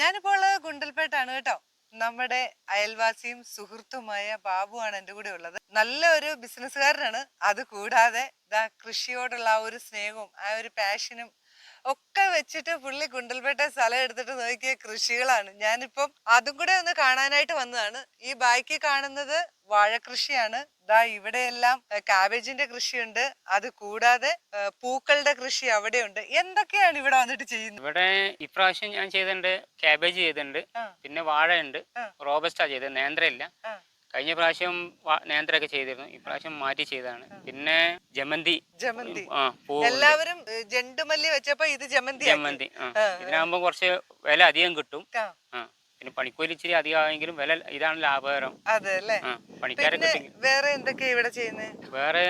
ഞാനിപ്പോൾ ഗുണ്ടൽപേട്ടാണ് കേട്ടോ. നമ്മുടെ അയൽവാസിയും സുഹൃത്തുമായ ബാബുവാണ് എന്റെ കൂടെ ഉള്ളത്. നല്ല ഒരു ബിസിനസ്സുകാരനാണ്. അത് കൂടാതെ ദാ കൃഷിയോടുള്ള ആ ഒരു സ്നേഹവും ആ ഒരു പാഷനും ഒക്കെ വെച്ചിട്ട് പുള്ളി ഗുണ്ടൽപേട്ട സ്ഥലം എടുത്തിട്ട് നോക്കിയ കൃഷികളാണ്. ഞാനിപ്പം അതും കൂടെ ഒന്ന് കാണാനായിട്ട് വന്നതാണ്. ഈ ബാക്കി കാണുന്നത് വാഴകൃഷിയാണ് ദാ ഇവിടെയെല്ലാം കാബേജിന്റെ കൃഷിയുണ്ട്. അത് കൂടാതെ പൂക്കളുടെ കൃഷി അവിടെയുണ്ട്. എന്തൊക്കെയാണ് ഇവിടെ വന്നിട്ട് ചെയ്യുന്നത്? ഇവിടെ ഇപ്രാവശ്യം ഞാൻ ചെയ്തിട്ടുണ്ട് കാബേജ് ചെയ്തിട്ടുണ്ട്. പിന്നെ വാഴയുണ്ട്. റോബസ്റ്റാ ചെയ്തത് നേന്ത്രയില്ല. കഴിഞ്ഞ പ്രാവശ്യം നേന്ത്രയൊക്കെ ചെയ്തിരുന്നു. ഇപ്രാവശ്യം മാറ്റി ചെയ്തതാണ്. പിന്നെ ജമന്തി. ജമന്തി. എല്ലാവരും ജണ്ടുമല്ലി വെച്ചപ്പോ ഇത് ജമന്തി ജമന്തി ഇതിനാകുമ്പോ കുറച്ച് വില അധികം കിട്ടും. പിന്നെ പണിക്കൂലി ഇച്ചിരി അധികമായെങ്കിലും വില ഇതാണ് ലാഭകരം. അതെ അല്ലേ? ആ പണിക്കാരെ വേറെ എന്തൊക്കെയാ ഇവിടെ ചെയ്യുന്നത് വേറെ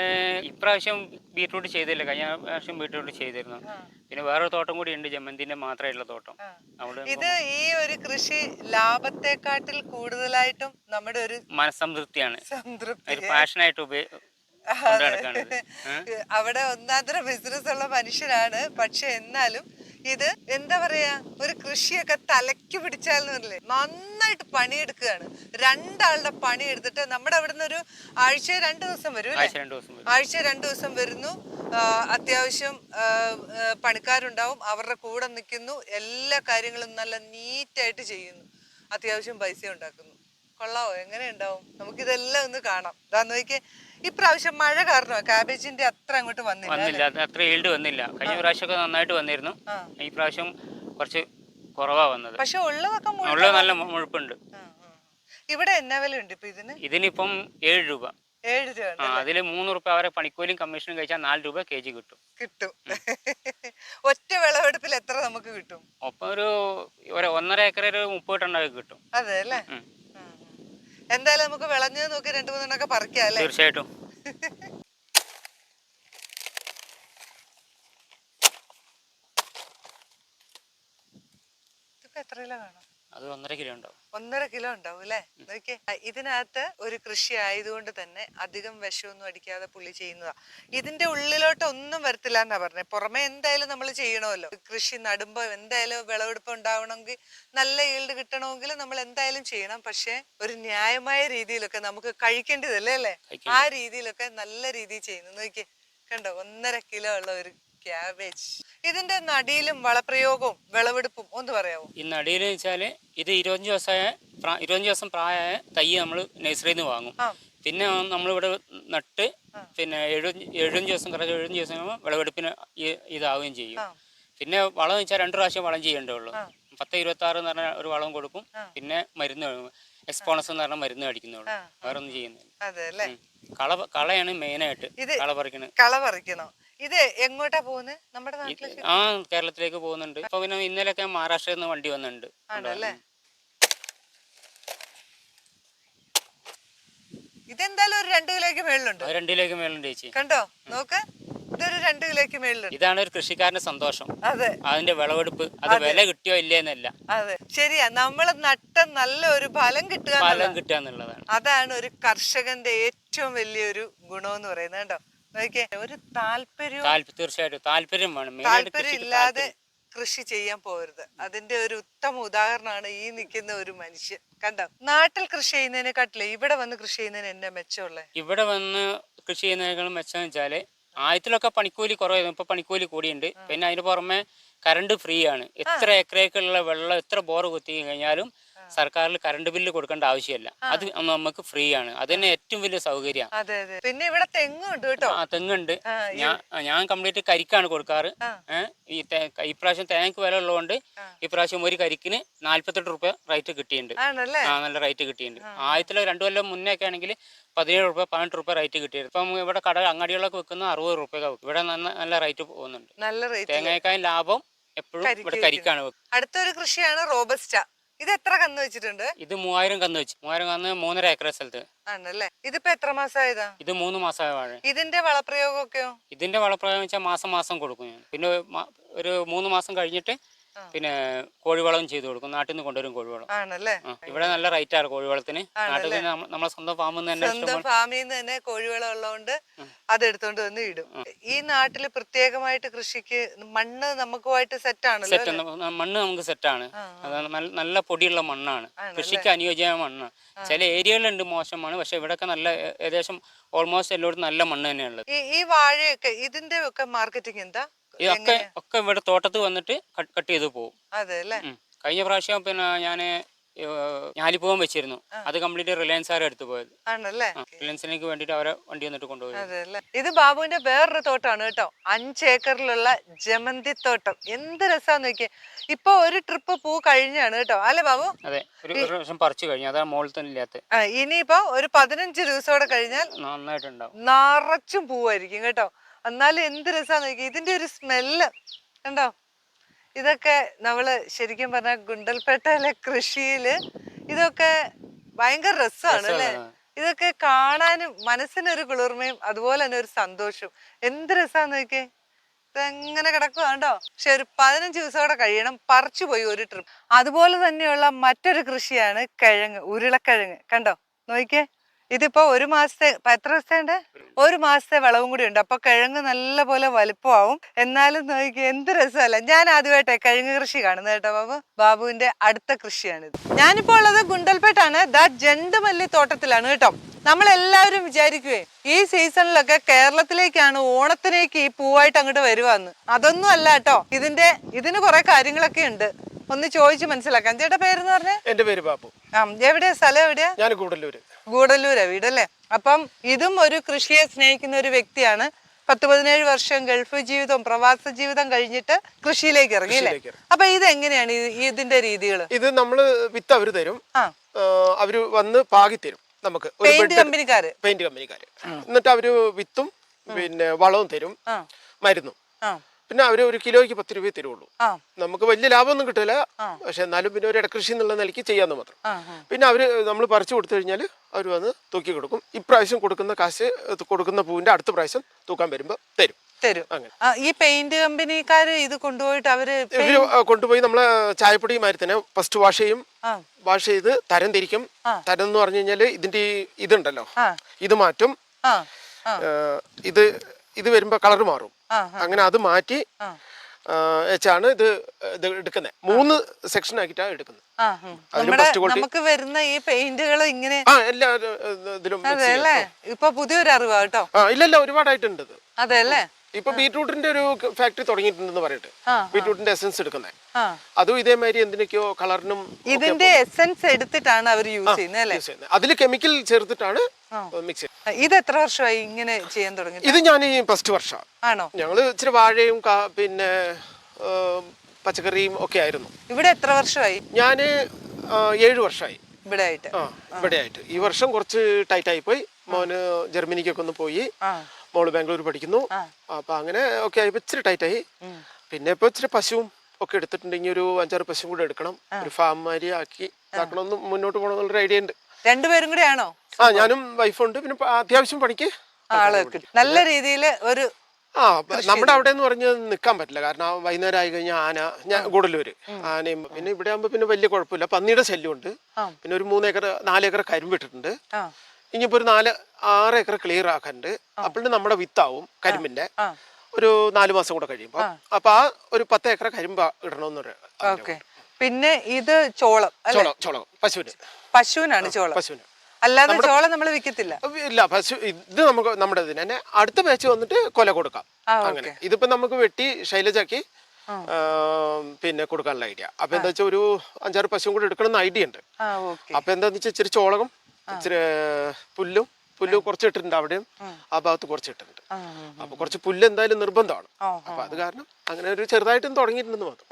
ഇപ്രാവശ്യം ബീട്രൂട്ട് ചെയ്തില്ല. കഴിഞ്ഞ പ്രാവശ്യം ബീട്രൂട്ട് ചെയ്തിരുന്നു. പിന്നെ വേറൊരു തോട്ടം കൂടി ഉണ്ട് ജമന്തിന്റെ മാത്രമായിട്ടുള്ള തോട്ടം. അവിടെ ഇത് ഈ ഒരു കൃഷി ലാഭത്തെക്കാട്ടിൽ കൂടുതലായിട്ടും നമ്മുടെ ഒരു മനസ്സംതൃപ്തിയാണ് സംതൃപ്തി. ഒരു പാഷനായിട്ട് ഉപയോഗ. അവിടെ ഒന്നാന്തര ബിസിനസ് ഉള്ള മനുഷ്യരാണ്. പക്ഷെ എന്നാലും ഇത് എന്താ പറയാ ഒരു കൃഷിയൊക്കെ തലയ്ക്ക് പിടിച്ചാൽ എന്നല്ലേ നന്നായിട്ട് പണിയെടുക്കുകയാണ്. രണ്ടാളുടെ പണി എടുത്തിട്ട് നമ്മുടെ അവിടെ നിന്ന് ഒരു ആഴ്ച രണ്ടു ദിവസം വരും ആഴ്ച രണ്ടു ദിവസം വരുന്നു. അത്യാവശ്യം പണിക്കാരുണ്ടാവും. അവരുടെ കൂടെ നിൽക്കുന്നു. എല്ലാ കാര്യങ്ങളും നല്ല നീറ്റായിട്ട് ചെയ്യുന്നു. അത്യാവശ്യം പൈസ ഉണ്ടാക്കുന്നു. കൊള്ളാവോ? എങ്ങനെ ഉണ്ടാവും? നമുക്കിതെല്ലാം ഒന്ന് കാണാം. ഇതാ നോക്കിയേ. ഇപ്രാവശ്യം മഴ കാരണം കാബേജിന്റെ അത്ര അങ്ങോട്ട് വന്നില്ല വന്നില്ല അത് അത്ര ഈൽഡ് വന്നില്ല. കഴിഞ്ഞ പ്രാവശ്യമൊക്കെ നന്നായിട്ട് വന്നിരുന്നു. ആ. ഈ പ്രാവശ്യം കുറച്ച് കുറവാ വന്നത്. പക്ഷെ ഉള്ളതൊക്കെ മുഴുവൻ- ഉള്ള നല്ല മു- മുഴുപ്പുണ്ട്. ആ, ആ. ഇവിടെ എന്നാ വില ഉണ്ട് ഇപ്പൊ ഇതിന്? ഇതിനിപ്പം ഏഴ് രൂപ. ഏഴ് രൂപ ആ ഉണ്ട് അതിൽ മൂന്ന് റുപ്യ അവരെ പണിക്കൂലിയും കമ്മീഷനും കഴിച്ചാൽ നാല് രൂപ കെ ജി കിട്ടും. കിട്ടും. ഒറ്റ വിളവെടുപ്പിൽ എത്ര നമുക്ക് കിട്ടും? ഒപ്പം ഒരു ഒരു ഒന്നര ഏക്കർ ഒരു മുപ്പത് ടണ്ണൊക്കെ കിട്ടും. അതെ അല്ലേ? ഉം. എന്തായാലും നമുക്ക് വിളഞ്ഞത് നോക്കി രണ്ടു മൂന്നെണ്ണൊക്കെ പറിക്കാം അല്ലേ? തീർച്ചയായിട്ടും. ഇതൊക്കെ എത്ര കിലോ കാണും അത് ഒന്നര കിലോ ഉണ്ടാവും. ഒന്നര കിലോ ഉണ്ടാവും അല്ലേ? നോക്കിയേ. ഇതിനകത്ത് ഒരു കൃഷി ആയതുകൊണ്ട് തന്നെ അധികം വിഷമൊന്നും അടിക്കാതെ പുള്ളി ചെയ്യുന്നതാ. ഇതിന്റെ ഉള്ളിലോട്ട് ഒന്നും വരത്തില്ല എന്നാ പറഞ്ഞത് പുറമെ എന്തായാലും നമ്മൾ ചെയ്യണമല്ലോ. കൃഷി നടുമ്പോ എന്തായാലും വിളവെടുപ്പ് ഉണ്ടാവണമെങ്കിൽ നല്ല ഈൽഡ് കിട്ടണമെങ്കിൽ നമ്മൾ എന്തായാലും ചെയ്യണം. പക്ഷെ ഒരു ന്യായമായ രീതിയിലൊക്കെ നമുക്ക് കഴിക്കേണ്ടതല്ലേ അല്ലേ? ആ രീതിയിലൊക്കെ നല്ല രീതിയിൽ ചെയ്യുന്നു. നോക്കിയേ. കണ്ടോ? ഒന്നര കിലോ ഉള്ള ഒരു ക്യാബേജ് ഇതിന്റെ നടിയിലും വളപ്രയോഗവും വിളവെടുപ്പും ഒന്ന് പറയാമോ ഈ നടിയിൽ വെച്ചാൽ ഇത് ഇരുപത്തഞ്ച് ദിവസമായ ഇരുപത്തഞ്ച് ദിവസം പ്രായമായ തൈ നമ്മൾ നഴ്സറിയിൽ നിന്ന് വാങ്ങും. പിന്നെ നമ്മളിവിടെ നട്ട് പിന്നെ എഴുപത്തഞ്ച് ദിവസം കറക്റ്റ് എഴുപത്തഞ്ച് ദിവസം വിളവെടുപ്പിന് ഇതാവുകയും ചെയ്യും. പിന്നെ വളം വെച്ചാൽ രണ്ട് പ്രാവശ്യം വളം ചെയ്യേണ്ടേ ഉള്ളൂ. പത്ത് ഇരുപത്തി ആറ് എന്ന് പറഞ്ഞാൽ ഒരു വളം കൊടുക്കും. പിന്നെ മരുന്ന് എക്സ്പോണസ് എന്ന് പറഞ്ഞാൽ മരുന്ന് അടിക്കുന്നുള്ളൂ വേറൊന്നും ചെയ്യുന്നില്ല. കള കളയാണ് മെയിനായിട്ട് കള പറിക്കണത്. കള പറിക്കണോ? ഇത് എങ്ങോട്ടാ പോകുന്നത് നമ്മുടെ നാട്ടിലേക്ക് ആ കേരളത്തിലേക്ക് പോകുന്നുണ്ട്. ഇപ്പൊ പിന്നെ ഇന്നലെയൊക്കെ മഹാരാഷ്ട്രയിൽ നിന്ന് വണ്ടി വന്നിട്ടുണ്ട്. ആണല്ലേ? ഇതെന്തായാലും ഒരു രണ്ട് കിലോയ്ക്ക് മേളിലുണ്ട്. കിലോയ്ക്ക് ചേച്ചി. കണ്ടോ? നോക്ക്. ഇതൊരു രണ്ട് കിലോയ്ക്ക് മേളിലുണ്ട്. ഇതാണ് ഒരു കൃഷിക്കാരന്റെ സന്തോഷം. അതെ. അതിന്റെ വിളവെടുപ്പ്. അത് വില കിട്ടിയോ ഇല്ലേന്നല്ല അതെ. ശരിയാ. നമ്മൾ നട്ട നല്ല ഒരു ഫലം കിട്ടുക ഫലം. കിട്ടുക എന്നുള്ളതാണ്. അതാണ് ഒരു കർഷകന്റെ ഏറ്റവും വലിയൊരു ഗുണം എന്ന് പറയുന്നത്. കേട്ടോ ഒരു താല്പര്യം തീർച്ചയായിട്ടും താല്പര്യം വേണം. താല്പര്യം. ഇല്ലാതെ കൃഷി ചെയ്യാൻ പോകരുത് അതിന്റെ ഒരു ഉത്തമ ഉദാഹരണമാണ് ഈ നിൽക്കുന്ന ഒരു മനുഷ്യൻ. കണ്ടോ? നാട്ടിൽ കൃഷി ചെയ്യുന്നതിനെക്കാട്ടില്ല ഇവിടെ വന്ന് കൃഷി ചെയ്യുന്നതിന് എന്നെ മെച്ചമുള്ളത് ഇവിടെ വന്ന് കൃഷി ചെയ്യുന്നതിനേക്കാളും മെച്ചം വെച്ചാൽ ആദ്യത്തിലൊക്കെ പണിക്കൂലി കുറവായിരുന്നു. ഇപ്പൊ പണിക്കൂലി കൂടിയുണ്ട്. പിന്നെ അതിന് പുറമെ കറണ്ട് ഫ്രീ ആണ്. എത്ര ഏക്കറേക്കുള്ള വെള്ളം എത്ര ബോർ കുത്തി കഴിഞ്ഞാലും സർക്കാരിൽ കറണ്ട് ബില്ല് കൊടുക്കേണ്ട ആവശ്യമില്ല. അത് നമുക്ക് ഫ്രീ ആണ്. അത് തന്നെ ഏറ്റവും വലിയ സൗകര്യമാണ്. പിന്നെ ഇവിടെ തെങ്ങുണ്ട് കേട്ടോ. ആ തെങ്ങുണ്ട്. ഞാൻ ഞാൻ കംപ്ലീറ്റ് കരിക്കാണ് കൊടുക്കാറ്. ഈ ഇപ്രാവശ്യം തേങ്ങക്ക് വില ഉള്ളതുകൊണ്ട്. ഇപ്രാവശ്യം ഒരു കരിക്കിന് നാല്പത്തെട്ട് റുപ്യ റേറ്റ് കിട്ടിയിട്ടുണ്ട്. ആ നല്ല റേറ്റ് കിട്ടിയിട്ടുണ്ട്. ആദ്യത്തിലെ രണ്ടു കൊല്ലം മുന്നേ ഒക്കെ ആണെങ്കിൽ പതിനേഴ് റുപ്യ പതിനെട്ട് റുപ്യ റേറ്റ് കിട്ടിയിരുന്നു. ഇപ്പം ഇവിടെ കട അങ്ങാടികളൊക്കെ വെക്കുന്ന അറുപത് റുപ്യ ഇവിടെ നല്ല നല്ല റേറ്റ് പോകുന്നുണ്ട്. തേങ്ങയേക്കാളും ലാഭം എപ്പോഴും ഇവിടെ കരിക്കാണ് അടുത്തൊരു കൃഷിയാണ് റോബസ്റ്റ. ഇത് എത്ര കന്ന് വെച്ചിട്ടുണ്ട്? ഇത് മൂവായിരം കന്ന് വെച്ച്. മൂവായിരം കന്ന് മൂന്നര ഏക്കർ സ്ഥലത്ത്. ആണല്ലേ? ഇതിപ്പോ എത്ര മാസമായതാ ഇത് മൂന്ന് മാസമായ വാഴ. ഇതിന്റെ വളപ്രയോഗമൊക്കെയോ? ഇതിന്റെ വളപ്രയോഗം വെച്ചാൽ മാസം മാസം കൊടുക്കും ഞാൻ. പിന്നെ ഒരു മൂന്ന് മാസം കഴിഞ്ഞിട്ട് പിന്നെ കോഴിവളം ചെയ്തു കൊടുക്കും. നാട്ടിൽ നിന്ന് കൊണ്ടുവരും കോഴിവളം. ആണല്ലേ? ഇവിടെ നല്ല റേറ്റ് ആണ് കോഴിവളത്തിന്. നാട്ടിൽ നിന്ന് നമ്മളെ സ്വന്തം ഫാമിൽ നിന്ന് തന്നെ സ്വന്തം ഫാമിൽ നിന്ന് തന്നെ കോഴിവളം ഉള്ളതുകൊണ്ട് അത് എടുത്തോണ്ട് വന്ന് ഇടും. ഈ നാട്ടിൽ പ്രത്യേകമായിട്ട് കൃഷിക്ക് മണ്ണ് നമുക്കുമായിട്ട് സെറ്റ് ആണ് സെറ്റ് മണ്ണ് നമുക്ക് സെറ്റ് ആണ്. നല്ല- പൊടിയുള്ള മണ്ണാണ്. കൃഷിക്ക് അനുയോജ്യമായ മണ്ണാണ്. ചില ഏരിയകളിലുണ്ട് മോശമാണ്. പക്ഷെ ഇവിടെയൊക്കെ നല്ല ഏകദേശം ഓൾമോസ്റ്റ് എല്ലായിടത്തും നല്ല മണ്ണ് തന്നെയാണ് ഈ വാഴയൊക്കെ ഇതിന്റെ ഒക്കെ മാർക്കറ്റിംഗ് എന്താ? ഇതൊക്കെ ഒക്കെ ഇവിടെ തോട്ടത്ത് വന്നിട്ട് കട്ട് ചെയ്ത് പോകും കഴിഞ്ഞ പ്രാവശ്യം പിന്നെ ഞാൻ ഞാലിപ്പൂവൻ വെച്ചിരുന്നു. അത് കംപ്ലീറ്റ് റിലയൻസ് ആരും എടുത്തു പോയത്. റിലയൻസിലേക്ക് വേണ്ടിട്ട് അവരെ വണ്ടി വന്നിട്ട് കൊണ്ടുപോയി ഇത് ബാബുവിന്റെ വേറൊരു തോട്ടാണ് കേട്ടോ. അഞ്ച് ഏക്കറിലുള്ള ജമന്തി തോട്ടം. എന്ത് രസാന്ന് നോക്കിയേ. ഇപ്പൊ ഒരു ട്രിപ്പ് പൂ കഴിഞ്ഞാണ് കേട്ടോ. അല്ലെ ബാബു? അതെ. ഒരു പ്രാവശ്യം പറിച്ചു കഴിഞ്ഞു. അതാ മോളിൽ തന്നെ ഇല്ലാത്ത. ഇനിയിപ്പോ ഒരു പതിനഞ്ച് ദിവസം കഴിഞ്ഞാൽ നന്നായിട്ടുണ്ടാവും. നിറച്ചും പൂവായിരിക്കും കേട്ടോ. എന്നാലും എന്ത് രസാന്ന് നോക്കി ഇതിന്റെ ഒരു സ്മെല്ല്. കണ്ടോ? ഇതൊക്കെ നമ്മൾ ശരിക്കും പറഞ്ഞ ഗുണ്ടൽപേട്ടയിലെ കൃഷിയിൽ ഇതൊക്കെ ഭയങ്കര രസമാണ് അല്ലേ? ഇതൊക്കെ കാണാനും മനസ്സിനൊരു കുളിർമയും അതുപോലെ തന്നെ ഒരു സന്തോഷവും. എന്ത് രസാന്ന് നോക്കിയേ? ഇതെങ്ങനെ കിടക്കുക കണ്ടോ? പക്ഷെ ഒരു പതിനഞ്ച് ദിവസം കൂടെ കഴിയണം. പറിച്ചു പോയി ഒരു ട്രിപ്പ്. അതുപോലെ തന്നെയുള്ള മറ്റൊരു കൃഷിയാണ് കിഴങ്ങ് ഉരുളക്കിഴങ്ങ്. കണ്ടോ? നോക്കിയേ? ഇതിപ്പോ ഒരു മാസത്തെ എത്ര ദിവസത്തെ ഒരു മാസത്തെ വിളവും കൂടി ഉണ്ട്. അപ്പൊ കിഴങ്ങ് നല്ല പോലെ വലുപ്പമാവും. എന്നാലും നോക്കി എന്ത് രസമല്ല. ഞാൻ ആദ്യമായിട്ടെ കിഴങ്ങ് കൃഷി കാണുന്നത് കേട്ടോ ബാബു. ബാബുവിന്റെ അടുത്ത കൃഷിയാണിത്. ഞാനിപ്പോ ഉള്ളത് ഗുണ്ടൽപേട്ടാണ്. ദാ ജണ്ടുമല്ലി തോട്ടത്തിലാണ് കേട്ടോ. നമ്മളെല്ലാവരും വിചാരിക്കുവേ ഈ സീസണിലൊക്കെ കേരളത്തിലേക്കാണ് ഓണത്തിലേക്ക് ഈ പൂവായിട്ട് അങ്ങോട്ട് വരുവാന്ന്. അതൊന്നും അല്ല കേട്ടോ. ഇതിന്റെ ഇതിന് കുറെ കാര്യങ്ങളൊക്കെ ഉണ്ട്. ഒന്ന് ചോദിച്ചു മനസ്സിലാക്കാം. ചേട്ടാ പേരെന്ന് പറഞ്ഞേ? എന്റെ പേര് ബാബു. ആ എവിടെയാ സ്ഥലം എവിടെയാ? ഞാൻ കൂടല്ലൂര് ഗൂഡല്ലൂരാ അല്ലേ അപ്പം ഇതും ഒരു കൃഷിയെ സ്നേഹിക്കുന്ന ഒരു വ്യക്തിയാണ്. പത്ത് പതിനേഴ് വർഷം ഗൾഫ് ജീവിതം പ്രവാസ ജീവിതം കഴിഞ്ഞിട്ട് കൃഷിയിലേക്ക് ഇറങ്ങി അല്ലേ? അപ്പൊ ഇത് എങ്ങനെയാണ് ഇതിന്റെ രീതികൾ ഇത് നമ്മൾ വിത്ത് അവർ തരും. അവർ വന്ന് പാകി തരും നമുക്ക്. പെയിന്റ് കമ്പനിക്കാര്? പെയിന്റ് കമ്പനിക്കാർ എന്നിട്ട് അവർ വിത്തും പിന്നെ വളവും തരും. മരുന്നും. പിന്നെ അവർ ഒരു കിലോയ്ക്ക് പത്ത് രൂപയെ തരുള്ളൂ. നമുക്ക് വലിയ ലാഭമൊന്നും കിട്ടില്ല പക്ഷെ എന്നാലും പിന്നെ ഒരു ഇടകൃഷി എന്നുള്ള നിലയ്ക്ക് ചെയ്യാന്ന് മാത്രം. പിന്നെ അവർ നമ്മൾ പറിച്ചു കൊടുത്തു കഴിഞ്ഞാൽ അവർ വന്ന് തൂക്കി കൊടുക്കും. ഇപ്രാവശ്യം കൊടുക്കുന്ന കാശ് കൊടുക്കുന്ന പൂവിന്റെ അടുത്ത പ്രാവശ്യം തൂക്കാൻ വരുമ്പോൾ തരും. തരും. ഈ പെയിന്റ് കമ്പനിക്കാര് ഇത് കൊണ്ടുപോയിട്ട് അവർ കൊണ്ടുപോയി നമ്മളെ ചായപ്പൊടി മാതിരി തന്നെ ഫസ്റ്റ് വാഷ് ചെയ്യും. വാഷ് ചെയ്ത് തരം തിരിക്കും. തരം എന്ന് പറഞ്ഞു കഴിഞ്ഞാൽ ഇതിന്റെ ഇതുണ്ടല്ലോ. ഇത് മാറ്റും. ആ ഇത് ഇത് വരുമ്പോ കളർ മാറും. അങ്ങനെ അത് മാറ്റി. വെച്ചാണ് ഇത് ഇത് എടുക്കുന്നത്. മൂന്ന് സെക്ഷൻ ആക്കിയിട്ടാണ് എടുക്കുന്നത്. നമുക്ക് വരുന്ന ഈ പെയിന്റുകൾ ഇങ്ങനെ എല്ലാ ഇതിലും ഇപ്പൊ പുതിയൊരു അറിവാ കേട്ടോ. ഇല്ലല്ല ഇല്ല ഇല്ല ഒരുപാടായിട്ടുണ്ട് ഇത്. അതെ ഇപ്പൊ ബീട്രൂട്ടിന്റെ ഒരു ഫാക്ടറി തുടങ്ങിയിട്ടുണ്ടെന്ന് പറയട്ടെ. ബീട്രൂട്ടിന്റെ എസെൻസ് എടുക്കുന്നത്. അതും ഇതേമാതിരി എന്തിനൊക്കെയോ കളറിനും ഇതിന്റെ എസെൻസ് എടുത്തിട്ടാണ് അവർ യൂസ് ചെയ്യുന്നത് അതിൽ കെമിക്കൽ ചേർത്തിട്ടാണ് മിക്സ് ഇത് എത്ര വർഷമായി ഇങ്ങനെ ചെയ്യാൻ തുടങ്ങി ഇത് ഞാൻ ഈ ഫസ്റ്റ് വർഷമാണ് ആണോ? ഞങ്ങൾ ഇച്ചിരി വാഴയും പിന്നെ പച്ചക്കറിയും ഒക്കെ ആയിരുന്നു. ഇവിടെ എത്ര വർഷമായി? ഞാൻ ഏഴ് വർഷമായി ഇവിടെ ആയിട്ട് ഇവിടെ ആയിട്ട് ഈ വർഷം കുറച്ച് ടൈറ്റ് ആയി പോയി മോന് ജർമ്മനിക്കൊക്കെ ഒന്ന് പോയി. മോൾ ബാംഗ്ലൂർ പഠിക്കുന്നു. അപ്പൊ അങ്ങനെ ഒക്കെ ആയപ്പോ ഇച്ചിരി ടൈറ്റ് ആയി പിന്നെ ഇപ്പൊ ഇച്ചിരി പശുവും ഒക്കെ എടുത്തിട്ടുണ്ടെങ്കിൽ ഒരു അഞ്ചാറ് പശുവും കൂടെ എടുക്കണം. ഒരു ഫാം മാതിരി ആക്കി ഇതാക്കണമെന്ന് മുന്നോട്ട് പോകണമെന്നുള്ളൊരു ഐഡിയ ഉണ്ട്. രണ്ടുപേരും കൂടെ ആണോ ആ ഞാനും വൈഫുണ്ട്. പിന്നെ അത്യാവശ്യം പണിക്ക് ആൾ നല്ല രീതിയിൽ ഒരു ആ നമ്മുടെ അവിടെ എന്ന് പറഞ്ഞ് നിൽക്കാൻ പറ്റില്ല. കാരണം വൈകുന്നേരം ആയി കഴിഞ്ഞാൽ ആന ഞാൻ ഗുഡലൂര് ആനയും പിന്നെ ഇവിടെ ആകുമ്പോൾ പിന്നെ വലിയ കുഴപ്പമില്ല. പന്നിയുടെ ശല്യമുണ്ട്. ഉണ്ട് പിന്നെ ഒരു മൂന്നേക്കർ നാലേക്കർ കരിമ്പിട്ടിട്ടുണ്ട് ഇനിയിപ്പോ ഒരു നാല് ആറ് ഏക്കർ ക്ലിയർ ആക്കാനുണ്ട് അപ്പോഴും നമ്മുടെ വിത്താവും കരിമ്പിന്റെ. ഒരു നാലു മാസം കൂടെ കഴിയുമ്പോൾ അപ്പൊ ആ ഒരു പത്ത് ഏക്കർ കരിമ്പ് ഇടണമെന്നൊരു പിന്നെ ഇത് ചോളം ചോളം ചോളം പശുവിന്. പശുവിനാണ് ചോളം. പശുവിന്. അല്ലാതെ ചോളം നമ്മൾ വിൽക്കത്തില്ല. ഇല്ല പശു ഇത് നമുക്ക് നമ്മുടെ ഇതിന് തന്നെ അടുത്ത ബാച്ച് വന്നിട്ട് കൊല കൊടുക്കാം. അങ്ങനെ. ഇതിപ്പോ നമുക്ക് വെട്ടി ശൈലജാക്കി പിന്നെ കൊടുക്കാനുള്ള ഐഡിയ. അപ്പൊ എന്താ വെച്ചാൽ ഒരു അഞ്ചാറ് പശുവും കൂടെ എടുക്കണം ഐഡിയ ഉണ്ട്. അപ്പൊ എന്താന്ന് വെച്ചാൽ ഇച്ചിരി ചോളകം ഇച്ചിരി പുല്ലും പുല്ല് കുറച്ച് ഇട്ടിട്ടുണ്ട് അവിടെയും ആ. ഭാഗത്ത് കുറച്ച് ഇട്ടിട്ടുണ്ട് അപ്പൊ കുറച്ച് പുല്ല് എന്തായാലും നിർബന്ധമാണ് അപ്പൊ അത് കാരണം അങ്ങനെ ഒരു ചെറുതായിട്ടും തുടങ്ങിയിട്ടുണ്ടെന്ന് മാത്രം.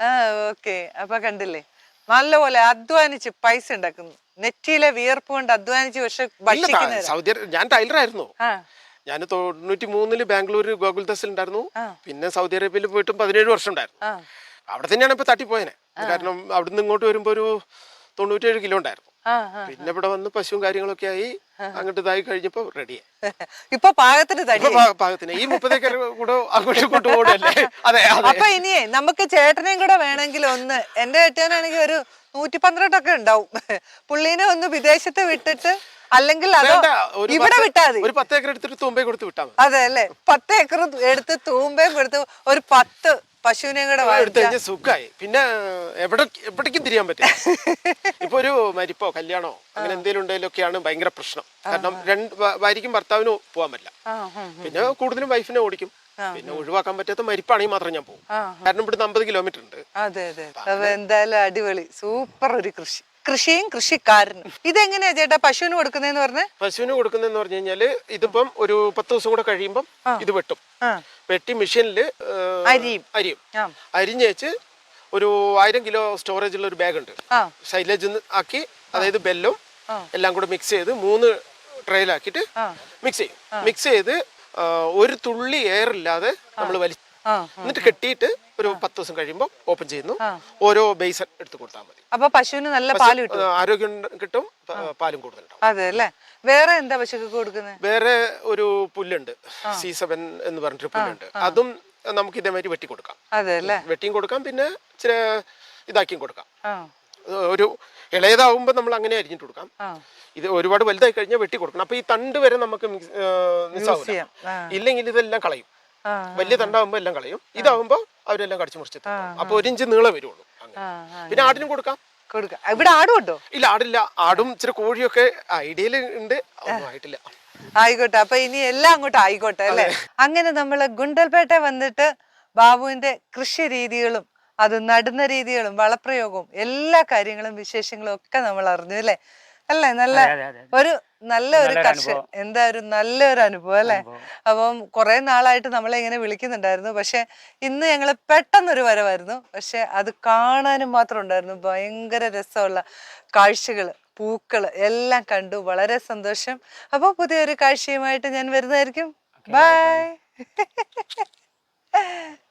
ഓക്കെ. അപ്പൊ കണ്ടില്ലേ? നല്ലപോലെ അധ്വാനിച്ച് പൈസ ഉണ്ടാക്കുന്നു. നെറ്റിയിലെ വിയർപ്പ് കൊണ്ട് അധ്വാനിച്ച് പക്ഷെ സൗദി ഞാൻ ടൈലർ ആയിരുന്നു ഞാൻ തൊണ്ണൂറ്റി മൂന്നിൽ ബാംഗ്ലൂര് ഗോകുൽ ദസിൽ ഉണ്ടായിരുന്നു. പിന്നെ സൗദി അറേബ്യയിൽ പോയിട്ടും പതിനേഴ് വർഷം ഉണ്ടായിരുന്നു. അവിടെ തന്നെയാണ് ഇപ്പൊ തട്ടിപ്പോയനെ. കാരണം അവിടുന്ന് ഇങ്ങോട്ട് വരുമ്പോ ഒരു തൊണ്ണൂറ്റേഴ് കിലോ ഉണ്ടായിരുന്നു. പിന്നെ ഇവിടെ വന്ന് പശുവും കാര്യങ്ങളൊക്കെ ആയി. അങ്ങോട്ട് ഇതായി കഴിഞ്ഞപ്പോ റെഡിയായി ഇപ്പൊ പാകത്തിന് തടി. പാകത്തിന്. ഈ മുപ്പതേക്കർ കൂടെ അങ്ങോട്ട് അതെ അപ്പൊ ഇനിയേ നമുക്ക് ചേട്ടനെയും കൂടെ വേണമെങ്കിൽ ഒന്ന് എന്റെ ചേട്ടനാണെങ്കിൽ ഒരു നൂറ്റി പന്ത്രണ്ടൊക്കെ ഉണ്ടാവും. പുള്ളീനെ ഒന്ന് വിദേശത്ത് വിട്ടിട്ട് അല്ലെങ്കിൽ ഇവിടെ വിട്ടാ മതി. ഒരു പത്ത് ഏക്കർ എടുത്തിട്ട് തുമ്പേ കൊടുത്ത് വിട്ടാ അതെ അല്ലേ? പത്ത് ഏക്കർ എടുത്ത് തൂമ്പയും കൊടുത്ത് ഒരു പത്ത് പശുവിനെയും കൂടെ എടുത്തു കഴിഞ്ഞാൽ സുഖമായി പിന്നെ എവിടെ എവിടേക്കും തിരിയാൻ പറ്റും ഇപ്പൊ ഒരു മരിപ്പോ കല്യാണോ അങ്ങനെ എന്തെങ്കിലും ഉണ്ടെങ്കിലൊക്കെയാണ് ഭയങ്കര പ്രശ്നം. കാരണം രണ്ട് ഭാര്യയ്ക്കും ഭർത്താവിനും പോകാൻ പറ്റില്ല. പിന്നെ കൂടുതലും വൈഫിനെ ഓടിക്കും. പിന്നെ ഒഴിവാക്കാൻ പറ്റാത്ത മരിപ്പാണെങ്കിൽ മാത്രം ഞാൻ പോകും. കാരണം ഇവിടുന്ന് അമ്പത് കിലോമീറ്റർ ഉണ്ട്. അതെ അതെ. എന്തായാലും അടിപൊളി. സൂപ്പർ ഒരു കൃഷി. കൃഷിയും കൃഷിക്കാരനും. ഇതെങ്ങനെയാ ചേട്ടാ പശുവിന് കൊടുക്കുന്നതെന്ന് പറഞ്ഞ? പശുവിന് കൊടുക്കുന്നതെന്ന് പറഞ്ഞു കഴിഞ്ഞാൽ ഇതിപ്പം ഒരു പത്ത് ദിവസം കൂടെ കഴിയുമ്പം ഇത് വെട്ടും. വെട്ടി മെഷീനിൽ അരിയും. അരിയും. അരിഞ്ഞേച്ച് ഒരു ആയിരം കിലോ സ്റ്റോറേജ് ഉള്ള ഒരു ബാഗ് ഉണ്ട്. സൈലേജ് ആക്കി അതായത് ബെല്ലും എല്ലാം കൂടെ മിക്സ് ചെയ്ത് മൂന്ന് ട്രെയിലാക്കിയിട്ട് മിക്സ് ചെയ്യും. മിക്സ് ചെയ്ത് ഒരു തുള്ളി എയർ ഇല്ലാതെ നമ്മൾ വലി ആ എന്നിട്ട് കെട്ടിയിട്ട് ഒരു പത്ത് ദിവസം കഴിയുമ്പോൾ ഓപ്പൺ ചെയ്യുന്നു. ഓരോ ബേസ് എടുത്ത് കൊടുത്താൽ മതി. അപ്പൊ പശുവിന് നല്ല പാൽ കിട്ടും ആരോഗ്യം കിട്ടും പാലും കൂടുതൽ അതെ അല്ലേ? വേറെ എന്താ പശുക്ക് കൊടുക്കുന്നത് വേറെ ഒരു പുല്ലുണ്ട്. സി സെവൻ എന്ന് പറഞ്ഞിട്ട് പുല്ലുണ്ട്. അതും നമുക്ക് ഇതേമാതിരി വെട്ടി കൊടുക്കാം. അതെ അല്ലേ? വെട്ടിയും കൊടുക്കാം പിന്നെ ചില ഇതാക്കിയും കൊടുക്കാം. ഒരു ഇളയതാവുമ്പോൾ നമ്മൾ അങ്ങനെ അരിഞ്ഞിട്ട് കൊടുക്കാം. ഇത് ഒരുപാട് വലുതായി കഴിഞ്ഞാൽ വെട്ടി കൊടുക്കണം. അപ്പൊ ഈ തണ്ട് വരെ നമുക്ക്. ഇല്ലെങ്കിൽ ഇതെല്ലാം കളയും. വലിയ തണ്ടാവുമ്പോ എല്ലാം കളയും. ഇതാവുമ്പോ അവരെല്ലാം കടിച്ചു മുറിച്ച്. അപ്പൊ ഒരു ഇഞ്ച് നീളെ വരുള്ളൂ പിന്നെ ആടിനും കൊടുക്കാം. കൊടുക്കാം. ഇവിടെ ആടുണ്ടോ ഇല്ല ആടില്ല. ആടും ഇച്ചിരി കോഴിയൊക്കെ ഐഡിയയിൽ ഉണ്ട്. ആയിട്ടില്ല. ആയിക്കോട്ടെ. അപ്പൊ ഇനി എല്ലാം അങ്ങോട്ട് ആയിക്കോട്ടെ അല്ലെ? അങ്ങനെ നമ്മൾ ഗുണ്ടൽപേട്ട വന്നിട്ട് ബാബുവിന്റെ കൃഷി രീതികളും അത് നടുന്ന രീതികളും വളപ്രയോഗവും എല്ലാ കാര്യങ്ങളും വിശേഷങ്ങളും ഒക്കെ നമ്മൾ അറിഞ്ഞു അല്ലേ? അല്ലേ? നല്ല ഒരു നല്ല ഒരു കർഷകൻ. എന്താ ഒരു നല്ലൊരു അനുഭവം അല്ലെ? അപ്പം കുറെ നാളായിട്ട് നമ്മളെ ഇങ്ങനെ വിളിക്കുന്നുണ്ടായിരുന്നു. പക്ഷെ ഇന്ന് ഞങ്ങൾ പെട്ടെന്നൊരു വരവായിരുന്നു. പക്ഷെ അത് കാണാനും മാത്രം ഉണ്ടായിരുന്നു. ഭയങ്കര രസമുള്ള കാഴ്ചകൾ പൂക്കൾ എല്ലാം കണ്ടു. വളരെ സന്തോഷം. അപ്പോൾ പുതിയൊരു കാഴ്ചയുമായിട്ട് ഞാൻ വരുന്നതായിരിക്കും. ബൈ